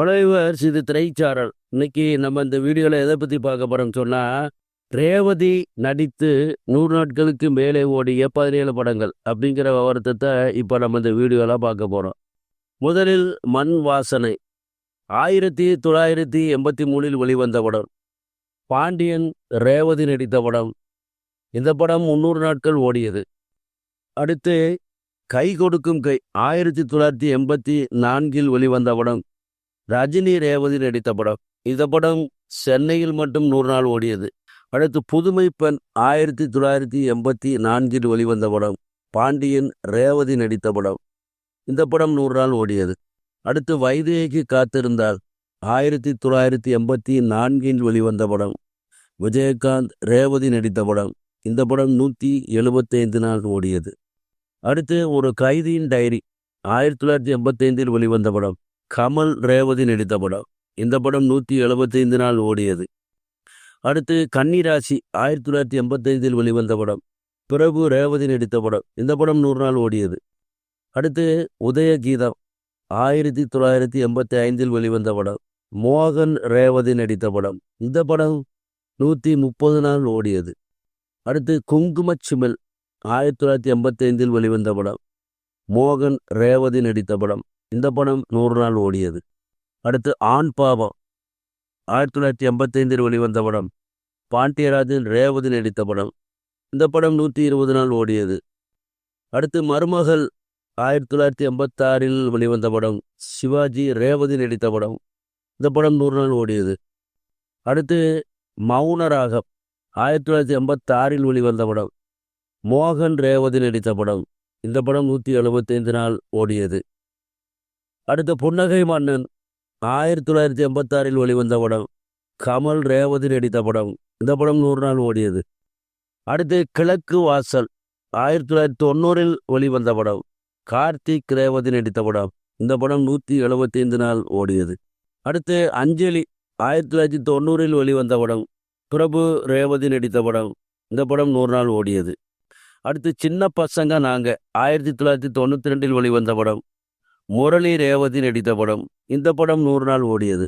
அலைவர்ஸ் இது திரைச்சாரல். இன்னைக்கு நம்ம இந்த வீடியோவில் எதை பற்றி பார்க்க போகிறோம்னு சொன்னால் ரேவதி நடித்து நூறு நாட்களுக்கு மேலே ஓடிய பதினேழு படங்கள் அப்படிங்கிற விவரத்தை இப்போ நம்ம இந்த வீடியோவில் பார்க்க போகிறோம் முதலில் மண் வாசனை. ஆயிரத்தி தொள்ளாயிரத்தி எண்பத்தி மூணில் வெளிவந்த படம். பாண்டியன் ரேவதி நடித்த படம். இந்த படம் முந்நூறு நாட்கள் ஓடியது. அடுத்து கை கொடுக்கும் கை. ஆயிரத்தி தொள்ளாயிரத்தி எண்பத்தி நான்கில் வெளிவந்த படம். ரஜினி ரேவதி நடித்த படம். இந்த படம் சென்னையில் மட்டும் நூறு நாள் ஓடியது. அடுத்து புதுமை பெண் ஆயிரத்தி தொள்ளாயிரத்தி எண்பத்தி நான்கில் வெளிவந்த படம். பாண்டியன் ரேவதி நடித்த படம். இந்த படம் நூறு நாள் ஓடியது. அடுத்து வைதேகி காத்திருந்தால் ஆயிரத்தி தொள்ளாயிரத்தி எண்பத்தி நான்கில் வெளிவந்த படம். விஜயகாந்த் ரேவதி நடித்த படம். இந்த படம் நூற்றி எழுபத்தைந்து நாள் ஓடியது. அடுத்து ஒரு கைதியின் டைரி. ஆயிரத்தி தொள்ளாயிரத்தி எண்பத்தைந்தில் வெளிவந்த படம். கமல் ரேவதி நடித்த படம். இந்த படம் நூற்றி எழுபத்தைந்து நாள் ஓடியது. அடுத்து கன்னிராசி ஆயிரத்தி தொள்ளாயிரத்தி எண்பத்தைந்தில் வெளிவந்த படம். பிரபு ரேவதி நடித்த படம். இந்த படம் நூறு நாள் ஓடியது. அடுத்து உதயகீதம் ஆயிரத்தி தொள்ளாயிரத்தி எண்பத்தி ஐந்தில் வெளிவந்த படம். மோகன் ரேவதி நடித்த படம். இந்த படம் நூற்றி முப்பது நாள் ஓடியது. அடுத்து குங்குமச்சிமில் ஆயிரத்தி தொள்ளாயிரத்தி எண்பத்தி ஐந்தில் வெளிவந்த படம். மோகன் ரேவதி நடித்த படம். இந்த படம் நூறு நாள் ஓடியது. அடுத்து ஆண் பாவம். ஆயிரத்தி தொள்ளாயிரத்தி எண்பத்தைந்தில் வெளிவந்த படம். பாண்டியராஜன் ரேவதி நடித்த படம். இந்த படம் நூற்றி இருபது நாள் ஓடியது. அடுத்து மருமகள். ஆயிரத்தி தொள்ளாயிரத்தி எண்பத்தாறில் வெளிவந்த படம். சிவாஜி ரேவதி நடித்த படம். இந்த படம் நூறு நாள் ஓடியது. அடுத்து மௌனராகம் ஆயிரத்தி தொள்ளாயிரத்தி எண்பத்தாறில் வெளிவந்த படம். மோகன் ரேவதி நடித்த படம். இந்த படம் நூற்றி எழுபத்தைந்து நாள் ஓடியது. அடுத்த புன்னகை மன்னன். ஆயிரத்தி தொள்ளாயிரத்தி எண்பத்தாறில் வெளிவந்த படம். கமல் ரேவதி நடித்த படம். இந்த படம் நூறு நாள் ஓடியது. அடுத்து கிழக்கு வாசல். ஆயிரத்தி தொள்ளாயிரத்தி தொண்ணூறில் வெளிவந்த படம். கார்த்திக் ரேவதி நடித்த படம். இந்த படம் நூற்றி எழுபத்தி ஐந்து நாள் ஓடியது. அடுத்து அஞ்சலி. ஆயிரத்தி தொள்ளாயிரத்தி தொண்ணூறில் வெளிவந்த படம். பிரபு ரேவதி நடித்த படம். இந்த படம் நூறு நாள் ஓடியது. அடுத்து சின்ன பசங்க நாங்கள் ஆயிரத்தி தொள்ளாயிரத்தி தொண்ணூற்றி ரெண்டில் வெளிவந்த படம். முரளி ரேவதி நடித்த படம். இந்த படம் நூறு நாள் ஓடியது.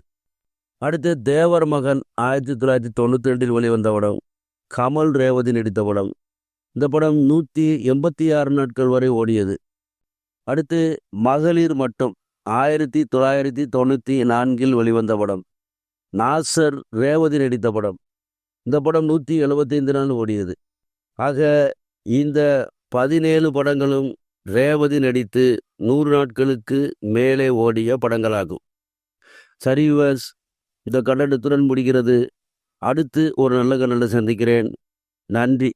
அடுத்து தேவர் மகன் ஆயிரத்தி தொள்ளாயிரத்தி தொண்ணூற்றி ரெண்டில் வெளிவந்த படம். கமல் ரேவதி நடித்த படம். இந்த படம் நூற்றி எண்பத்தி ஆறு நாட்கள் வரை ஓடியது. அடுத்து மகளிர் மட்டும் ஆயிரத்தி தொள்ளாயிரத்தி தொண்ணூற்றி நான்கில் வெளிவந்த படம். நாசர் ரேவதி நடித்த படம். இந்த படம் நூற்றி எழுபத்தைந்து நாள் ஓடியது. ஆக இந்த பதினேழு படங்களும் ரேவதி நடித்து நூறு நாட்களுக்கு மேலே ஓடிய படங்களாகும். சரி விவர்ஸ் இந்த கண்டனத்துடன் முடிகிறது. அடுத்து ஒரு நல்ல கண்டனை சந்திக்கிறேன். நன்றி.